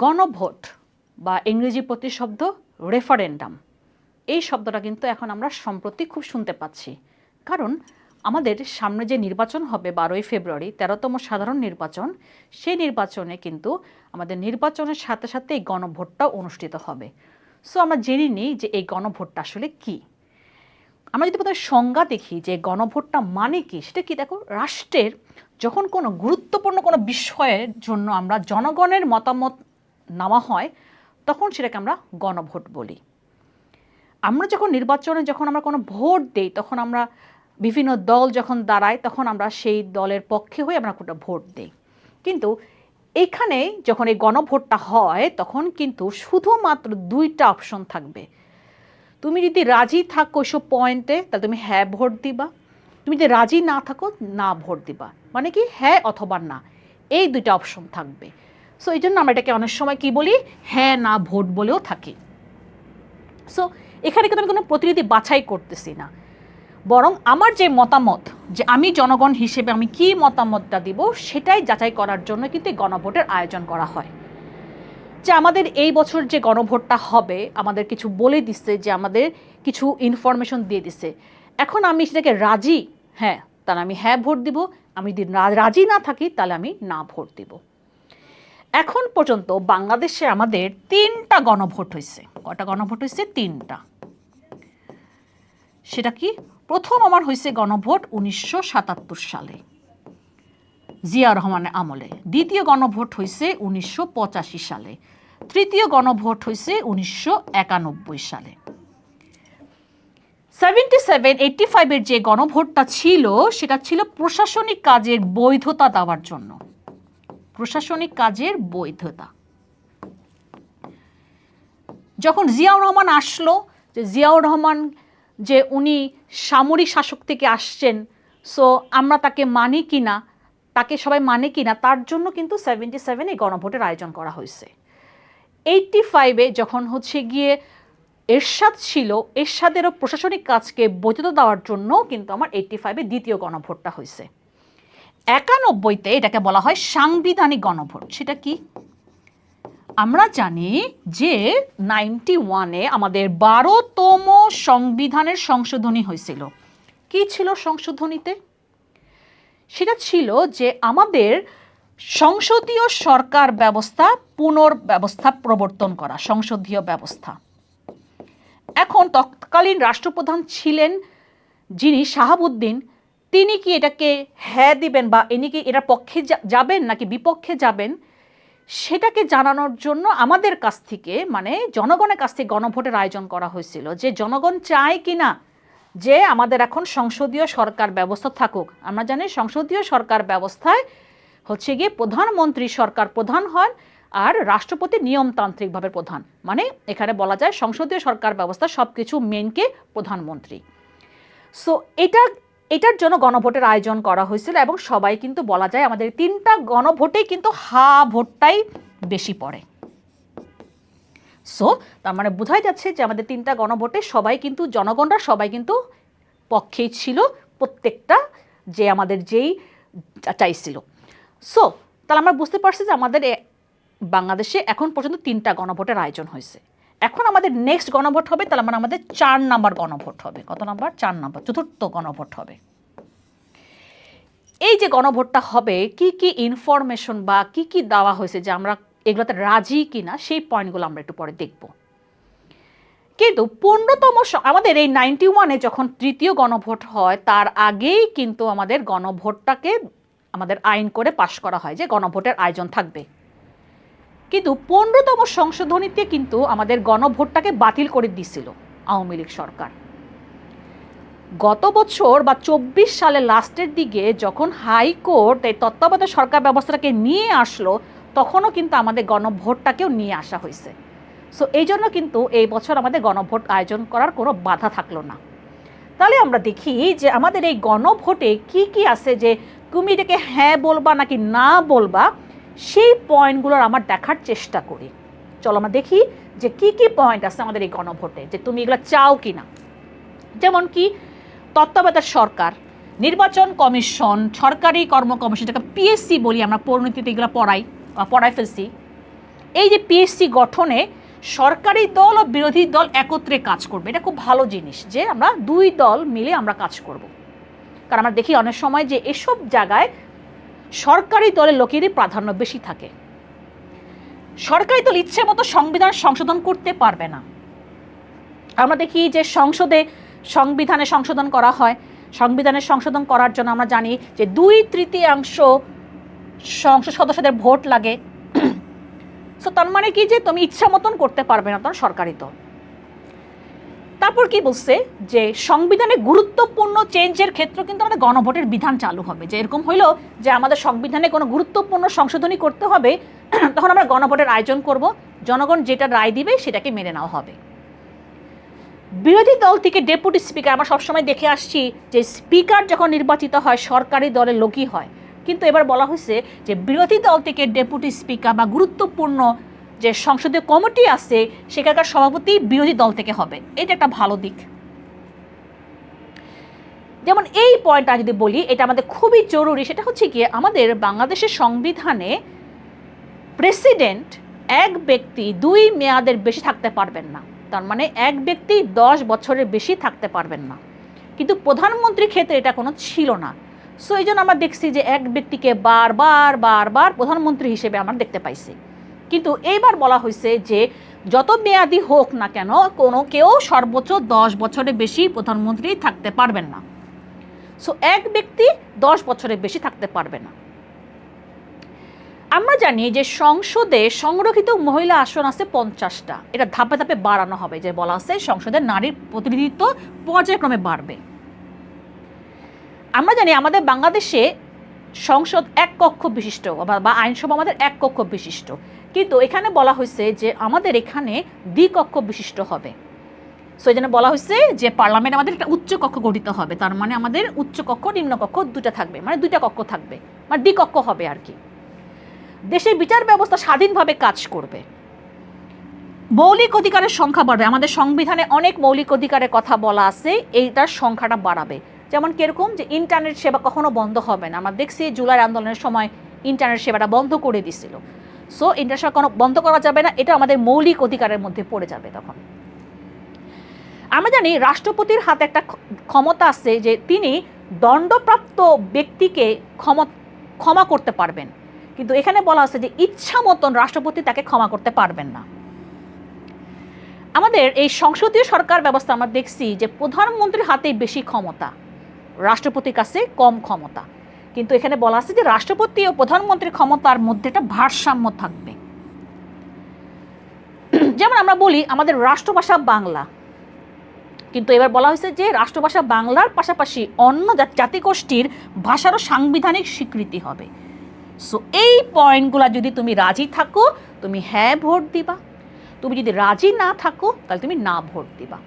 গণভোট বা ইংরেজি প্রতিশব্দ রেফারেন্ডাম। এই শব্দটা কিন্তু এখন আমরা সম্প্রতি খুব শুনতে পাচ্ছি। কারণ আমাদের সামনে যে নির্বাচন হবে বারোই ফেব্রুয়ারি, তেরোতম সাধারণ নির্বাচন, সেই নির্বাচনে কিন্তু আমাদের নির্বাচনের সাথে সাথে এই গণভোটটাও অনুষ্ঠিত হবে। সো আমরা জেনে নিই যে এই গণভোটটা আসলে কী। আমরা যদি প্রথমে সংজ্ঞা দেখি যে গণভোটটা মানে কি, সেটা কি দেখো, রাষ্ট্রের যখন কোনো গুরুত্বপূর্ণ কোনো বিষয়ের জন্য আমরা জনগণের মতামত নেওয়া হয়, তখন সেটাকে আমরা গণভোট বলি। আমরা যখন নির্বাচনে যখন আমরা কোনো ভোট দেই, তখন আমরা বিভিন্ন দল যখন দাঁড়ায়, তখন আমরা সেই দলের পক্ষে হয়ে আমরা একটা ভোট দিই। কিন্তু এখানে যখন এই গণভোটটা হয়, তখন কিন্তু শুধুমাত্র দুইটা অপশন থাকবে। তুমি যদি রাজি থাকো ওইসব পয়েন্টে তাহলে তুমি হ্যাঁ ভোট দিবা। তুমি যদি রাজি না থাকো, না ভোট দিবা। মানে কি হ্যাঁ অথবা না, এই দুইটা অপশন থাকবে। সো এই জন্য আমরা এটাকে অনেক সময় কি বলি? হ্যাঁ না, ভোট বলেও থাকি। সো এখানে কিন্তু আমি কোনো প্রতিনিধি বাছাই করতেছি না। বরং আমার যে মতামত যে আমি জনগণ হিসেবে আমি কি মতামতটা দিব, সেটাই যাচাই করার জন্য কিন্তু এই গণভোটের আয়োজন করা হয়। যে আমাদের এই বছর যে গণভোটটা হবে, আমাদের কিছু বলে দিচ্ছে যে আমাদের কিছু ইনফরমেশন দিয়ে দিচ্ছে এখন আমি সেটাকে রাজি হ্যাঁ তাহলে আমি হ্যাঁ ভোট দিব। আমি যদি রাজি না থাকি, তাহলে আমি না ভোট দিব। এখন পর্যন্ত বাংলাদেশে আমাদের তিনটা গণভোট হয়েছে। কটা গণভোট হয়েছে? তিনটা। সেটা কি? প্রথম আমার হয়েছে গণভোট উনিশশো সাতাত্তর সালে জিয়া রহমানের আমলে। দ্বিতীয় গণভোট হয়েছে উনিশশো পঁচাশি সালে। তৃতীয় গণভোট হয়েছে উনিশশো একানব্বই সালে। সেভেন্টি সেভেন, এইটটি ফাইভের যে গণভোটটা ছিল, সেটা ছিল প্রশাসনিক কাজের বৈধতা দেওয়ার জন্য। প্রশাসনিক কাজের বৈধতা। যখন জিয়াউর রহমান আসলো, যে জিয়াউর রহমান যে উনি সামরিক শাসক থেকে আসছেন, সো আমরা তাকে মানি কি না তাকে সবাই মানে কি না তার জন্য কিন্তু সেভেন্টি সেভেনে গণভোটের আয়োজন করা হয়েছে। এইটটি ফাইভে যখন হচ্ছে গিয়ে এরশাদ ছিল, এরশাদেরও প্রশাসনিক কাজকে বৈধতা দেওয়ার জন্য কিন্তু আমার এইটটি ফাইভে দ্বিতীয় গণভোটটা হয়েছে। একানব্বইতে এটাকে বলা হয় সাংবিধানিক গণভোট। সেটা কি? আমরা জানি যে নাইনটি ওয়ানে আমাদের বারোতম সংবিধানের সংশোধনী হয়েছিল। কি ছিল সংশোধনীতে? সেটা ছিল যে আমাদের সংসদীয় সরকার ব্যবস্থা পুনর্ব্যবস্থা প্রবর্তন করা, সংসদীয় ব্যবস্থা। এখন তৎকালীন রাষ্ট্রপ্রধান ছিলেন যিনি শাহাবুদ্দিন। তিনি কি এটাকে হ্যাঁ দিবেন বা ইনি কি এটার পক্ষে যাবেন নাকি বিপক্ষে যাবেন, সেটাকে জানানোর জন্য আমাদের কাছ থেকে মানে জনগণের কাছ থেকে গণভোটের আয়োজন করা হয়েছিল যে জনগণ চায় কি না যে আমাদের এখন সংসদীয় সরকার ব্যবস্থা থাকুক। আমরা জানি সংসদীয় সরকার ব্যবস্থায় হচ্ছে গিয়ে প্রধানমন্ত্রী সরকার প্রধান হন আর রাষ্ট্রপতি নিয়মতান্ত্রিকভাবে প্রধান। মানে এখানে বলা যায় সংসদীয় সরকার ব্যবস্থা সব কিছু মেনকে প্রধানমন্ত্রী। সো এটা এটার জন্য গণভোটের আয়োজন করা হয়েছিল এবং সবাই কিন্তু বলা যায় আমাদের তিনটা গণভোটেই কিন্তু হা ভোটটাই বেশি পড়ে। সো তার মানে বোঝাই যাচ্ছে যে আমাদের তিনটা গণভোটে সবাই কিন্তু, জনগণরা সবাই কিন্তু পক্ষেই ছিল, প্রত্যেকটা যে আমাদের যেই চাইছিল সো তাহলে আমরা বুঝতে পারছি যে আমাদের বাংলাদেশে এখন পর্যন্ত তিনটা গণভোটের আয়োজন হয়েছে। এখন আমাদের নেক্সট গণভোট হবে, তাহলে মানে আমাদের চার নাম্বার গণভোট হবে। কত নাম্বার? চার নাম্বার, চতুর্থ গণভোট হবে। এই যে গণভোটটা হবে, কি কি ইনফরমেশন বা কি কি দেওয়া হয়েছে যে আমরা এগুলোতে রাজি কিনা, সেই পয়েন্টগুলো আমরা একটু পরে দেখব। কিন্তু পূর্ণতম আমাদের এই নাইনটি ওয়ানে যখন তৃতীয় গণভোট হয়, তার আগেই কিন্তু আমাদের গণভোটটাকে আমাদের আইন করে পাশ করা হয় যে গণভোটের আয়োজন থাকবে। কিন্তু পনেরোতম সংশোধনীতে কিন্তু আমাদের গণভোটটাকে বাতিল করে দিছিল আওয়ামী লীগ সরকার। গত বছর বা চব্বিশ সালের লাস্টের দিকে যখন হাইকোর্ট এই তত্ত্বাবধায়ক সরকার ব্যবস্থাটাকে নিয়ে আসলো, তখনও কিন্তু আমাদের গণভোটটাকেও নিয়ে আসা হয়েছে। সো এই জন্য কিন্তু এই বছর আমাদের গণভোট আয়োজন করার কোনো বাধা থাকল না। তাহলে আমরা দেখি যে আমাদের এই গণভোটে কি কি আছে যে তুমি এটাকে হ্যাঁ বলবা নাকি না বলবা সেই পয়েন্টগুলোর আমার দেখার চেষ্টা করি। চলো আমরা দেখি যে কি কি পয়েন্ট আছে আমাদের এই গণভোটে, যে তুমি এগুলো চাও কি না। যেমন কি, তত্ত্বাবধায়ক সরকার, নির্বাচন কমিশন, সরকারি কর্ম কমিশন যেটাকে পিএসসি বলি আমরা পরিণতিতে এগুলো পড়াই, বা পড়াই ফেলছি। এই যে পিএসসি গঠনে সরকারি দল ও বিরোধী দল একত্রে কাজ করবে, এটা খুব ভালো জিনিস যে আমরা দুই দল মিলে আমরা কাজ করব। কারণ আমরা দেখি অনেক সময় যে এসব জায়গায় সরকারি দলের লোকেরই প্রাধান্য বেশি থাকে। সরকারি দল ইচ্ছে মতো সংবিধান সংশোধন করতে পারবে না। আমরা দেখি যে সংসদে সংবিধানে সংশোধন করা হয়। সংবিধানে সংশোধন করার জন্য আমরা জানি যে দুই তৃতীয়াংশ সংসদ সদস্যদের ভোট লাগে। সো তার মানে কি যে তুমি ইচ্ছা মতন করতে পারবে না তোমার সরকারি দল। তারপর কি বলছে? যে সংবিধানে গুরুত্বপূর্ণ চেঞ্জের ক্ষেত্রে কিন্তু আমাদের গণভোটের বিধান চালু হবে। যে এরকম হইল যে আমাদের সংবিধানে কোনো গুরুত্বপূর্ণ সংশোধনী করতে হবে, তখন আমরা গণভোটের আয়োজন করব। জনগণ যেটা রায় দিবে সেটাকে মেনে নেওয়া হবে। বিরোধী দল থেকে ডেপুটি স্পিকার, আমরা সবসময় দেখে আসছি যে স্পিকার যখন নির্বাচিত হয়, সরকারি দলের লোকই হয়। কিন্তু এবার বলা হয়েছে যে বিরোধী দল থেকে ডেপুটি স্পিকার বা গুরুত্বপূর্ণ যে সংসদীয় কমিটি আছে, সেখানকার সভাপতি বিরোধী দল থেকে হবে। এটা একটা ভালো দিক। যেমন এই পয়েন্টটা যদি বলি, এটা আমাদের খুবই জরুরি। সেটা হচ্ছে গিয়ে আমাদের বাংলাদেশের সংবিধানে প্রেসিডেন্ট এক ব্যক্তি দুই মেয়াদের বেশি থাকতে পারবেন না। তার মানে এক ব্যক্তি দশ বছরের বেশি থাকতে পারবেন না। কিন্তু প্রধানমন্ত্রীর ক্ষেত্রে এটা কোনো ছিল না। সো এই জন্য আমরা দেখছি যে এক ব্যক্তিকে বারবার বারবার প্রধানমন্ত্রী হিসেবে আমরা দেখতে পাইছি। কিন্তু এইবার বলা হয়েছে যে যত মেয়াদি হোক না কেন, কোনো কেউ সর্বোচ্চ দশ বছরের বেশি প্রধানমন্ত্রী থাকতে পারবেন না। সো এক ব্যক্তি দশ বছরের বেশি থাকতে পারবে না। আমরা জানি যে সংসদে সংরক্ষিত মহিলা আসন আছে পঞ্চাশটা। এটা ধাপে ধাপে বাড়ানো হবে, যে বলা আছে সংসদে নারীর প্রতিনিধিত্ব পর্যায়ক্রমে বাড়বে। আমরা জানি আমাদের বাংলাদেশে সংসদ এক কক্ষ বিশিষ্ট বা- আইনসভা আমাদের এক কক্ষ বিশিষ্ট। কিন্তু এখানে বলা হয়েছে যে আমাদের এখানে দ্বিকক্ষ বিশিষ্ট হবে। সো এই জন্য বলা হয়েছে যে পার্লামেন্ট আমাদের একটা উচ্চ কক্ষ গঠিত হবে। তার মানে আমাদের উচ্চ কক্ষ, নিম্ন কক্ষ দুটা থাকবে। মানে দুইটা কক্ষ থাকবে। মানে দ্বিকক্ষ হবে আর কি। দেশের বিচার ব্যবস্থা স্বাধীনভাবে কাজ করবে। মৌলিক অধিকারের সংখ্যা বাড়বে। আমাদের সংবিধানে অনেক মৌলিক অধিকারের কথা বলা আছে। এইটার সংখ্যাটা বাড়াবে। যেমন কীরকম যে ইন্টারনেট সেবা কখনো বন্ধ হবে না। আমরা দেখছি জুলাই আন্দোলনের সময় ইন্টারনেট সেবাটা বন্ধ করে দিছিল। সো ইন্টারনেট কোনো বন্ধ করা যাবে না, এটা আমাদের মৌলিক অধিকারের মধ্যে পড়ে যাবে তখন। আমরা জানি রাষ্ট্রপতির হাতে একটা ক্ষমতা আছে যে তিনি দণ্ডপ্রাপ্ত ব্যক্তিকে ক্ষমা ক্ষমা করতে পারবেন। কিন্তু এখানে বলা আছে যে ইচ্ছা মতন রাষ্ট্রপতি তাকে ক্ষমা করতে পারবেন না। আমাদের এই সংসদীয় সরকার ব্যবস্থা আমরা দেখছি যে প্রধানমন্ত্রীর হাতেই বেশি ক্ষমতা, রাষ্ট্রপতির কাছে কম ক্ষমতা। কিন্তু এখানে বলা আছে যে রাষ্ট্রপতি ও প্রধানমন্ত্রীর ক্ষমতার মধ্যে একটা ভারসাম্য থাকবে। যেমন আমরা বলি আমাদের রাষ্ট্রভাষা বাংলা। কিন্তু এবার বলা হয়েছে যে রাষ্ট্রভাষা বাংলার পাশাপাশি অন্য জাতিগোষ্ঠীর ভাষারও সাংবিধানিক স্বীকৃতি হবে। সো এই পয়েন্টগুলো যদি তুমি রাজি থাকো, তুমি হ্যাঁ ভোট দিবা। তুমি যদি রাজি না থাকো, তাহলে তুমি না ভোট দিবা।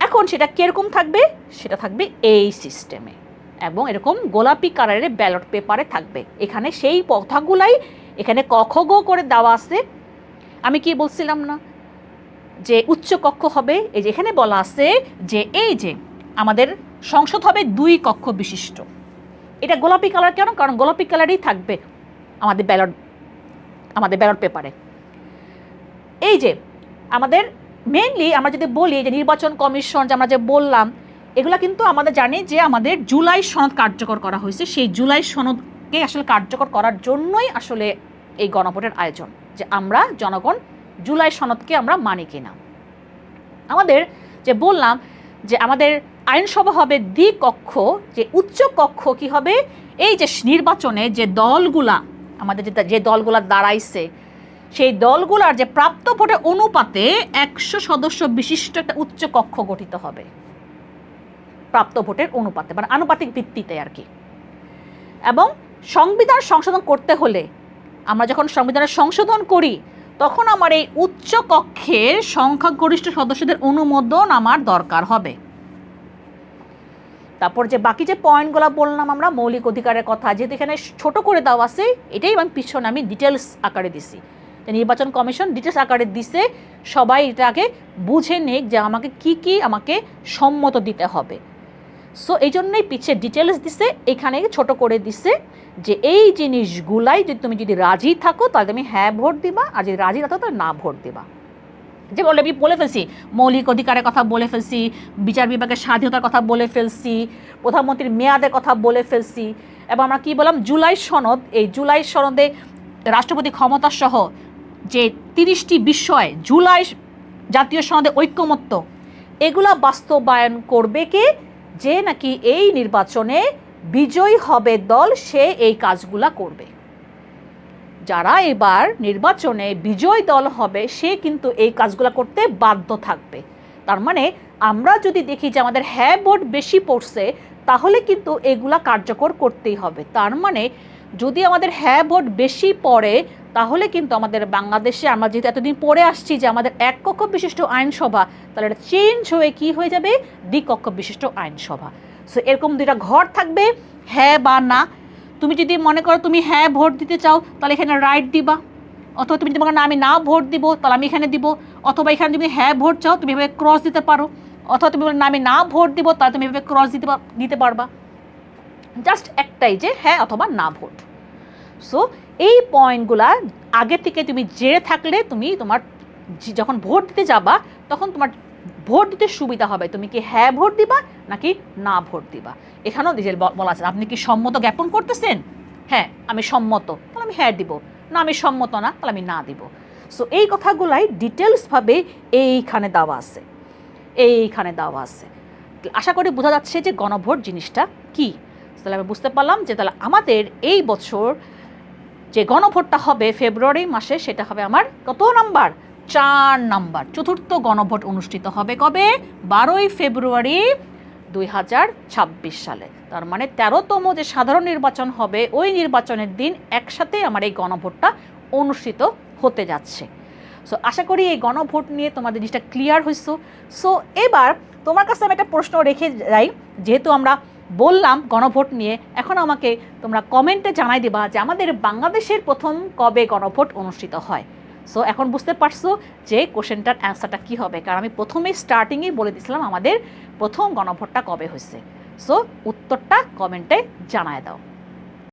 এখন সেটা কীরকম থাকবে? সেটা থাকবে এই সিস্টেমে এবং এরকম গোলাপি কালারের ব্যালট পেপারে থাকবে। এখানে সেই কথাগুলাই এখানে কখ গ করে দেওয়া আছে। আমি কি বলছিলাম না? যে উচ্চ কক্ষ হবে, এই যে এখানে বলা আছে যে এই যে আমাদের সংসদ হবে দুই কক্ষ বিশিষ্ট। এটা গোলাপি কালার কেন? কারণ গোলাপি কালারই থাকবে আমাদের ব্যালট আমাদের ব্যালট পেপারে। এই যে আমাদের মেনলি আমরা যদি বলি যে নির্বাচন কমিশন যে আমরা যে বললাম এগুলা কিন্তু আমাদের জানি যে আমাদের জুলাই সনদ কার্যকর করা হয়েছে। সেই জুলাই সনদকে আসলে কার্যকর করার জন্যই আসলে এই গণভোটের আয়োজন, যে আমরা জনগণ জুলাই সনদকে আমরা মানি কিনা। আমাদের যে বললাম যে আমাদের আইনসভা হবে দ্বিকক্ষ, যে উচ্চ কক্ষ কি হবে? এই যে নির্বাচনে যে দলগুলা, আমাদের যে দলগুলা দাঁড়াইছে, সেই দলগুলার যে প্রাপ্ত ভোটের অনুপাতে একশো সদস্য বিশিষ্ট একটা উচ্চ কক্ষ গঠিত হবে। প্রাপ্ত ভোটের অনুপাতে মানে আনুপাতিক ভিত্তিতে আর কি। এবং সংবিধান সংশোধন করতে হলে, আমরা যখন সংবিধানের সংশোধন করি, তখন আমার এই উচ্চ কক্ষের সংখ্যাগরিষ্ঠ সদস্যদের অনুমোদন আমার দরকার হবে। তারপর যে বাকি যে পয়েন্টগুলো বললাম আমরা, মৌলিক অধিকারের কথা, যেহেতু এখানে ছোট করে দেওয়া আছে, এটাই আমি পিছনে আমি ডিটেলস আকারে দিছি। নির্বাচন কমিশন ডিটেলস আকারে দিছে, সবাই এটাকে বুঝে নিক যে আমাকে কি কি আমাকে সম্মত দিতে হবে। সো এই জন্যই পিছিয়ে ডিটেলস দিছে, এখানে ছোট করে দিছে যে এই জিনিসগুলাই যদি তুমি যদি রাজি থাকো, তাহলে তুমি হ্যাঁ ভোট দিবা, আর যদি রাজি থাকো, তাহলে না ভোট দিবা। যে আমি বলে ফেলছি, মৌলিক অধিকারের কথা বলে ফেলছি, বিচার বিভাগের স্বাধীনতার কথা বলে ফেলছি, প্রধানমন্ত্রীর মেয়াদের কথা বলে ফেলছি, এবং আমরা কি বললাম, জুলাই সনদ, এই জুলাই সনদে রাষ্ট্রপতি ক্ষমতা সহ যে তিরিশটি বিষয়, জুলাই জাতীয় সনদে ঐক্যমত্য, এগুলা বাস্তবায়ন করবে কে? যে নাকি এই নির্বাচনে বিজয়ী হবে দল, সে এই কাজগুলা করবে। যারা এবার নির্বাচনে বিজয় দল হবে, সে কিন্তু এই কাজগুলো করতে বাধ্য থাকবে। তার মানে আমরা যদি দেখি যে আমাদের হ্যাঁ ভোট বেশি পড়ছে, তাহলে কিন্তু এগুলা কার্যকর করতেই হবে। তার মানে যদি আমাদের হ্যাঁ ভোট বেশি পড়ে তাহলে কিন্তু আমাদের বাংলাদেশে আমরা যেহেতু এতদিন পড়ে আসছি যে আমাদের এক কক্ষ বিশিষ্ট আইনসভা তাহলে এটা চেঞ্জ হয়ে কি হয়ে যাবে? দ্বিকক্ষ বিশিষ্ট আইনসভা। সো এরকম দুইটা ঘর থাকবে হ্যাঁ বা না। তুমি যদি মনে করো তুমি হ্যাঁ ভোট দিতে চাও তাহলে এখানে রাইট দিবা। অথবা তুমি যদি মনে করো, না আমি না ভোট দিব তাহলে আমি এখানে দিব। অথবা এখানে তুমি হ্যাঁ ভোট চাও তুমি এভাবে ক্রস দিতে পারো। অথবা তুমি বলো, না আমি না ভোট দিব তাহলে তুমি এভাবে ক্রস দিতে দিতে পারবা। জাস্ট একটাই যে হ্যাঁ অথবা না ভোট। সো এই পয়েন্টগুলা আগে থেকে তুমি জেনে থাকলে তুমি তোমার যখন ভোট দিতে যাবা, তখন তোমার ভোট দিতে সুবিধা হবে। তুমি কি হ্যাঁ ভোট দিবা, নাকি না ভোট দিবা? এখানেও ডিটেল বলা আছে। আপনি কি সম্মত জ্ঞাপন করতেছেন? হ্যাঁ আমি সম্মত। তাহলে আমি হ্যাঁ দিব। না, আমি সম্মত না, তাহলে আমি না দিব। সো এই কথাগুলাই ডিটেলসভাবে এইখানে দেওয়া আছে। এইখানে দেওয়া আছে। আশা করি বোঝা যাচ্ছে যে গণভোট জিনিসটা কি? তাহলে আমি বুঝতে পারলাম যে তাহলে আমাদের এই বছর যে গণভোটটা হবে ফেব্রুয়ারি মাসে, সেটা হবে আমার কত নাম্বার? চার নাম্বার। চতুর্থ গণভোট অনুষ্ঠিত হবে কবে? বারোই ফেব্রুয়ারি দুই হাজার ছাব্বিশ সালে। তার মানে তেরোতম যে সাধারণ নির্বাচন হবে, ওই নির্বাচনের দিন একসাথে আমার এই গণভোটটা অনুষ্ঠিত হতে যাচ্ছে। সো আশা করি এই গণভোট নিয়ে তোমাদের জিনিসটা ক্লিয়ার হয়েছো সো এবার তোমার কাছে আমি একটা প্রশ্ন রেখে যাই, যেহেতু আমরা বললাম গণভোট নিয়ে, এখন আমাকে তোমরা কমেন্টে জানাই দেবা যে আমাদের বাংলাদেশের প্রথম কবে গণভোট অনুষ্ঠিত হয়। সো এখন বুঝতে পারছ যে কোশ্চেনটার অ্যান্সারটা কী হবে, কারণ আমি প্রথমে স্টার্টিংয়ে বলে দিয়েছিলাম আমাদের প্রথম গণভোটটা কবে হয়েছে। সো উত্তরটা কমেন্টে জানায় দাও।